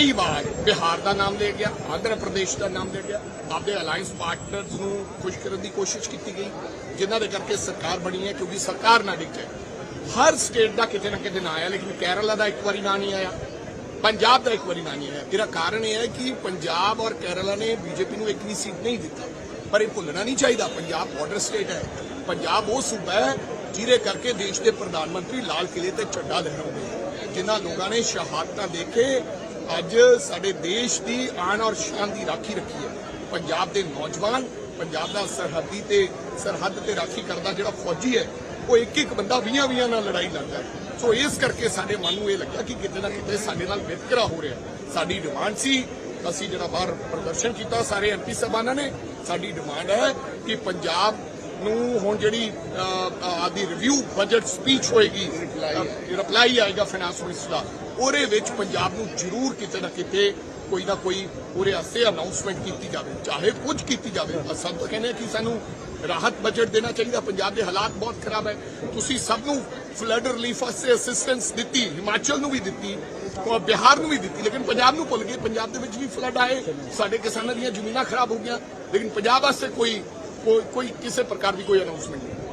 ਕਈ ਵਾਰ ਬਿਹਾਰ ਦਾ ਨਾਮ ਲਿਆ ਗਿਆ, ਆਂਧਰਾ ਪ੍ਰਦੇਸ਼ ਦਾ ਨਾਮ ਲਿਆ ਗਿਆ। ਆਪਦੇ ਅਲਾਈਅੰਸ ਪਾਰਟਨਰਸ ਨੂੰ ਖੁਸ਼ ਕਰਨ ਦੀ ਕੋਸ਼ਿਸ਼ ਕੀਤੀ ਗਈ, ਜਿਨ੍ਹਾਂ ਦੇ ਕਰਕੇ ਸਰਕਾਰ ਬਣੀ ਹੈ, ਕਿਉਂਕਿ ਸਰਕਾਰ ਨਾ ਡਿੱਗੇ ਹਰ ਸਟੇਟ ਦਾ ਕਿਤੇ ਨਾ ਕਿਤੇ ਨਾਂ ਆਇਆ, ਲੇਕਿਨ ਕੇਰਲਾ ਦਾ ਇੱਕ ਵਾਰੀ ਨਾਂ ਨਹੀਂ ਆਇਆ, ਪੰਜਾਬ ਦਾ ਇੱਕ ਵਾਰੀ ਨਾਂ ਨਹੀਂ ਆਇਆ। ਇਹਦਾ ਕਾਰਨ ਇਹ ਹੈ ਕਿ ਪੰਜਾਬ ਔਰ ਕੇਰਲਾ ਨੇ ਬੀਜੇਪੀ ਨੂੰ ਇੱਕ ਵੀ ਸੀਟ ਨਹੀਂ ਦਿੱਤਾ। ਪਰ ਇਹ ਭੁੱਲਣਾ ਨਹੀਂ ਚਾਹੀਦਾ, ਪੰਜਾਬ ਬਾਰਡਰ ਸਟੇਟ ਹੈ। ਪੰਜਾਬ ਉਹ ਸੂਬਾ ਹੈ, ਜਿਹਦੇ ਕਰਕੇ ਦੇਸ਼ ਦੇ ਪ੍ਰਧਾਨ ਮੰਤਰੀ ਲਾਲ ਕਿਲੇ ਤੇ ਝੰਡਾ ਲਹਿਰਾਉਂਦੇ ਹੈ ਜਿਨ੍ਹਾਂ ਲੋਕਾਂ ਨੇ ਸ਼ਹਾਦਤਾਂ ਦੇ ਕੇ ਅੱਜ ਸਾਡੇ ਦੇਸ਼ ਦੀ ਆਣ ਔਰ ਸ਼ਾਨ ਦੀ ਰਾਖੀ ਰੱਖੀ ਹੈ। ਪੰਜਾਬ ਦੇ ਨੌਜਵਾਨ, ਪੰਜਾਬ ਦਾ ਸਰਹੱਦੀ ਤੇ ਸਰਹੱਦ ਤੇ ਰਾਖੀ ਕਰਦਾ ਜਿਹੜਾ ਫੌਜੀ ਹੈ, ਉਹ ਇੱਕ ਇੱਕ ਬੰਦਾ 20 20 ਨਾਲ ਲੜਾਈ ਲੜਦਾ ਸੋ ਇਸ ਕਰਕੇ ਸਾਡੇ ਮਨ ਨੂੰ ਇਹ ਲੱਗਿਆ ਕਿ ਕਿਤੇ ਨਾ ਕਿਤੇ ਸਾਡੇ ਨਾਲ ਵਿਤਕਰਾ ਹੋ ਰਿਹਾ ਸਾਡੀ ਡਿਮਾਂਡ ਸੀ, ਅਸੀਂ ਜਿਹੜਾ ਬਾਹਰ ਪ੍ਰਦਰਸ਼ਨ ਕੀਤਾ, ਸਾਰੇ ਐਮਪੀ ਸਾਹਿਬਾਨਾਂ ਨੇ, ਸਾਡੀ ਡਿਮਾਂਡ ਹੈ ਕਿ ਪੰਜਾਬ ਨੂੰ ਹੁਣ ਜਿਹੜੀ ਆਦੀ ਰਿਵਿਊ ਬਜਟ ਸਪੀਚ ਹੋਏਗੀ ਰਿਪਲਾਈ ਆਏਗਾ ਫਾਈਨਾਂਸ ਮਿਨਿਸਟਰ ਦਾ, ਉਹਦੇ ਵਿੱਚ ਪੰਜਾਬ ਨੂੰ ਜ਼ਰੂਰ ਕਿਤੇ ਨਾ ਕਿਤੇ ਕੋਈ ਨਾ ਕੋਈ ਉਹਦੇ ਵਾਸਤੇ ਅਨਾਉਂਸਮੈਂਟ ਕੀਤੀ ਜਾਵੇ, ਚਾਹੇ ਕੁਝ ਕੀਤੀ ਜਾਵੇ। ਅਸਾਂ ਤਾਂ ਕਹਿੰਦੇ ਕਿ ਸਾਨੂੰ ਰਾਹਤ ਬਜਟ ਦੇਣਾ ਚਾਹੀਦਾ, ਪੰਜਾਬ ਦੇ ਹਾਲਾਤ ਬਹੁਤ ਖਰਾਬ ਹੈ। ਤੁਸੀਂ ਸਭ ਨੂੰ ਫਲੱਡ ਰਿਲੀਫ ਵਾਸਤੇ ਅਸਿਸਟੈਂਸ ਦਿੱਤੀ, ਹਿਮਾਚਲ ਨੂੰ ਵੀ ਦਿੱਤੀ ਔਰ ਬਿਹਾਰ ਨੂੰ ਵੀ ਦਿੱਤੀ, ਲੇਕਿਨ ਪੰਜਾਬ ਨੂੰ ਭੁੱਲ ਗਏ। ਪੰਜਾਬ ਦੇ ਵਿੱਚ ਵੀ ਫਲੱਡ ਆਏ, ਸਾਡੇ ਕਿਸਾਨਾਂ ਦੀਆਂ ਜ਼ਮੀਨਾਂ ਖਰਾਬ ਹੋ ਗਈਆਂ, ਲੇਕਿਨ ਪੰਜਾਬ ਵਾਸਤੇ ਕੋਈ ਕੋਈ ਕੋਈ ਕਿਸੇ ਪ੍ਰਕਾਰ ਦੀ ਕੋਈ ਅਨਾਉਂਸਮੈਂਟ ਨਹੀਂ।